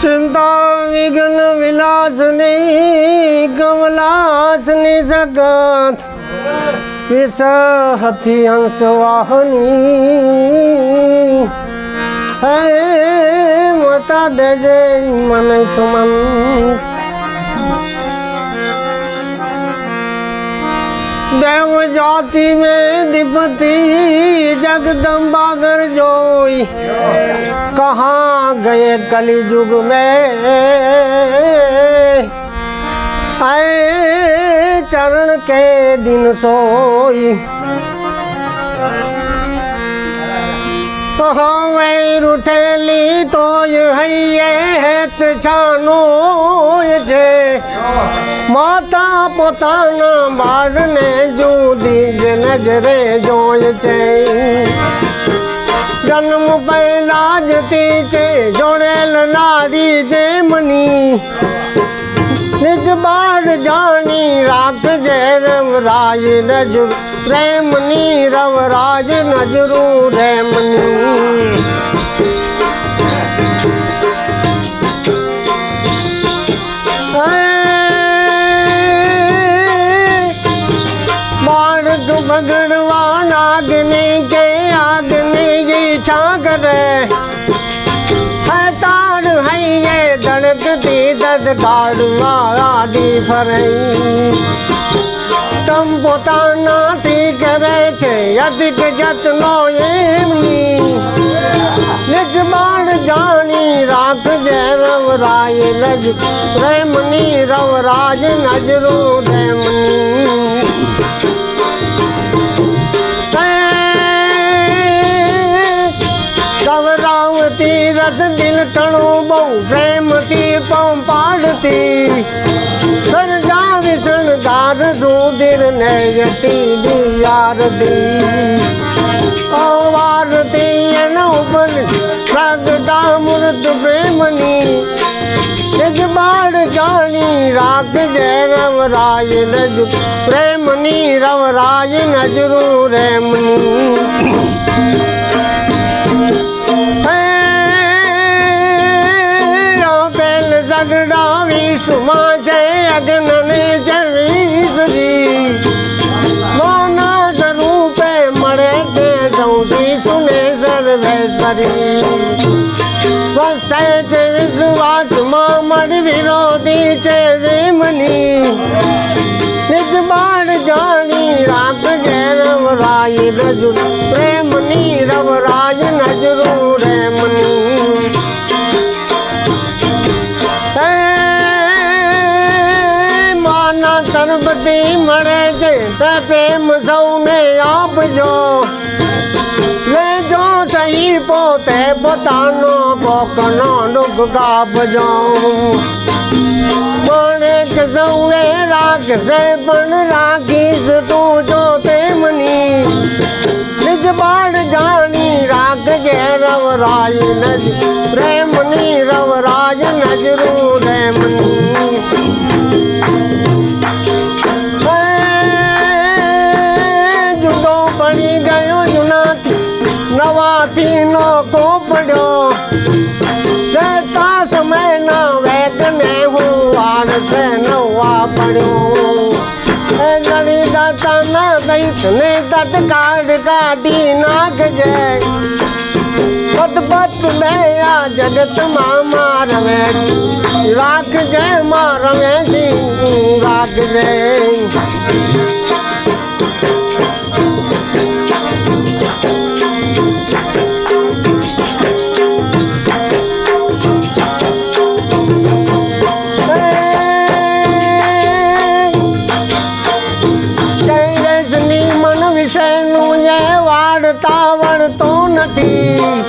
ચિંતા વિઘ્ન વિલાસની કમલાસની સગત વિષ હતી હંસ વાહની હે મતા દેજે મને સુમન देव जाति में दिपति जगदम्बा घर जोई कहाँ गए कली युग में आए चरण के दिन सोई હવે રૂઠેલી તો હૈયે હેત છાનો છે માતા પોતાના બાળને જુદી જ નજરે જોય છે. જન્મ પહેલા જ તે છે, જોડેલ નારી છે મની. નિજ બાળ જાણી રાખજે રવરાજ નજર, પ્રેમની રવરાજ નજરું રેમની ધડકતી દદકાળમાં આડી ફરઈ તમ પોતાનાથી કરે છે અધિક જતનો એમની. નિજ બાળ જાણી રાખજે રવરાય નજ પ્રેમની રવરાજ નજરું પંપાડતી સરજા વિસણગાર રુદિર ને યતી દિયારતી અવારતી એના ઉપર પ્રગટા મૂર્ત પ્રેમની નિજ બાળ જાણી રાખજે રવરાય નજ પ્રેમની રવરાય નજરું રેમની બેલ વિશ્વમાં જય અગ્નને જવીરી મોના સ્વરૂપે મળે છે સૌથી સુને સર્વેશ્વરી વસે છે વિશ્વાસમાં મળ વિરોધી છે વિમની નિજ બાળ જાણી રાખજે રવરાય રજુ પ્રેમની રવરાય નજરું તરબતી મળે છે, તે પ્રેમ સૌને આપજો. લેજો સહી પોતે પોતાનો પોકનો દુઃખ કાપજો. મને કે સૌએ રાખશે પણ રાખીશ તું જો તેમની. નિજ બાળ જાણી રાખજે, રવરાય નજ પ્રેમની રવરાય નજરું રેમની દૈતને તત્કાળ કાઢી નાખજે પત બે આ જગતમાં મારવે રાખજે મારવે રાખજે નથી.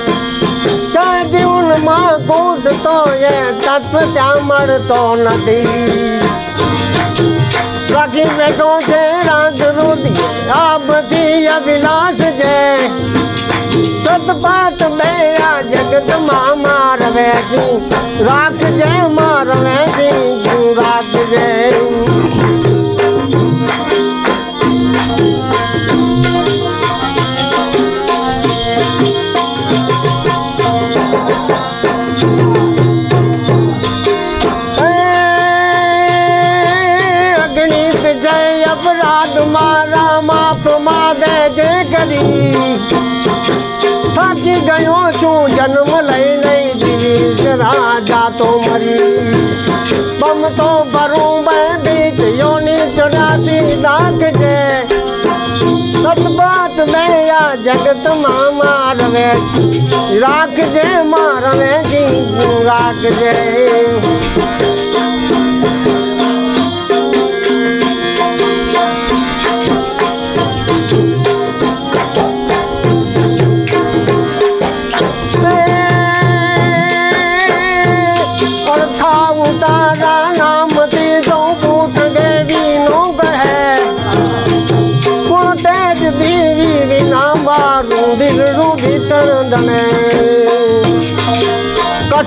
જય જીવનમાં કૂદતો એ તત્વ ત્યાં મળતો નથી. રાખી બેઠો છે રાગ રુધિ આ બધી અભિલાષ છે. સતપાત બે આ જગતમાં રાખજે મારવે રાખજે જગતમાં રવે રાખજે માં રવે રાખજે.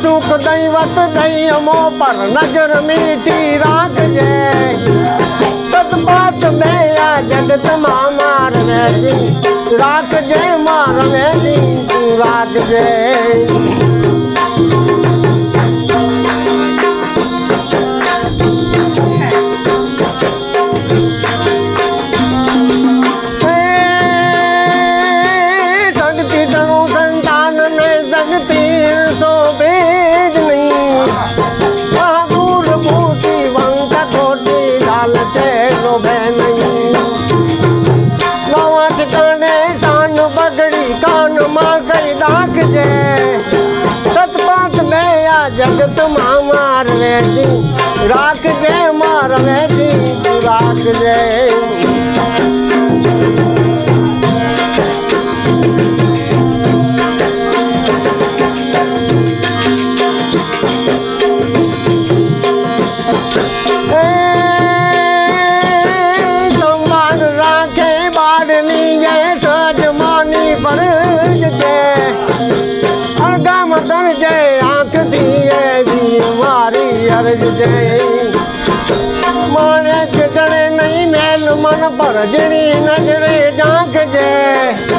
સુખ દૈવત દૈમો પર નજર મીઠી રાખજે. સદપાત મેયા જગતમાં મારવેજી રાખજે મારવેજી તું રાખજે. જે સતપથ દયા જગત મામાર વેજી રાખજે માર વેજી રાખજે. જાય માણેક જણે નહીં મેલ મન પર જણી નજરે જાગ જાય